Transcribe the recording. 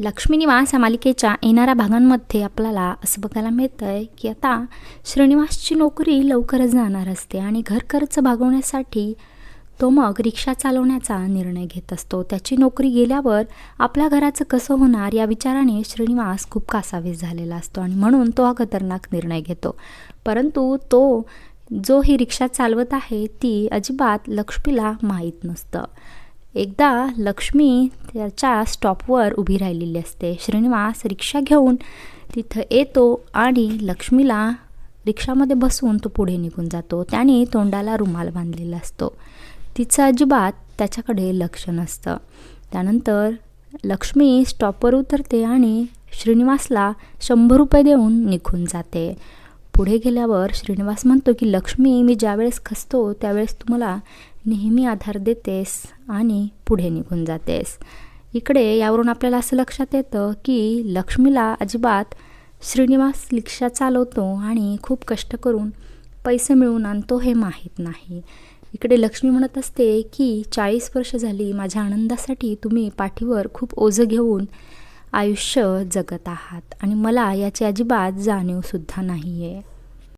लक्ष्मी निवास या मालिकेच्या येणाऱ्या भागांमध्ये आपल्याला असं बघायला मिळतं आहे की आता श्रीनिवासची नोकरी लवकरच जाणार असते आणि घर खर्च भागवण्यासाठी तो मग रिक्षा चालवण्याचा निर्णय घेत असतो. त्याची नोकरी गेल्यावर आपल्या घराचं कसं होणार या विचाराने श्रीनिवास खूप कासावीस झालेला असतो आणि म्हणून तो हा खतरनाक निर्णय घेतो. परंतु तो जो ही रिक्षा चालवत आहे ती अजिबात लक्ष्मीला माहीत नसतं. एकदा लक्ष्मी त्याच्या स्टॉपवर उभी राहिलेली असते. श्रीनिवास रिक्षा घेऊन तिथं येतो आणि लक्ष्मीला रिक्षामध्ये बसून तो पुढे निघून जातो. त्याने तोंडाला रुमाल बांधलेला असतो. तिचं अजिबात त्याच्याकडे लक्ष नसतं. त्यानंतर लक्ष्मी स्टॉपवर उतरते आणि श्रीनिवासला शंभर रुपये देऊन निघून जाते. पुढे गेल्यावर श्रीनिवास म्हणतो की लक्ष्मी मी ज्यावेळेस खचतो त्यावेळेस तू मला नेहमी आधार देतेस आणि पुढे निघून जातेस. इकडे यावरून आपल्याला असं लक्षात येतं की लक्ष्मीला अजिबात श्रीनिवास रिक्षा चालवतो आणि खूप कष्ट करून पैसे मिळवून आणतो हे माहीत नाही. इकडे लक्ष्मी म्हणत असते की चाळीस वर्ष झाली माझ्या आनंदासाठी तुम्ही पाठीवर खूप ओझं घेऊन आयुष्य जगत आहात आणि मला याची अजिबात जाणीवसुद्धा नाही आहे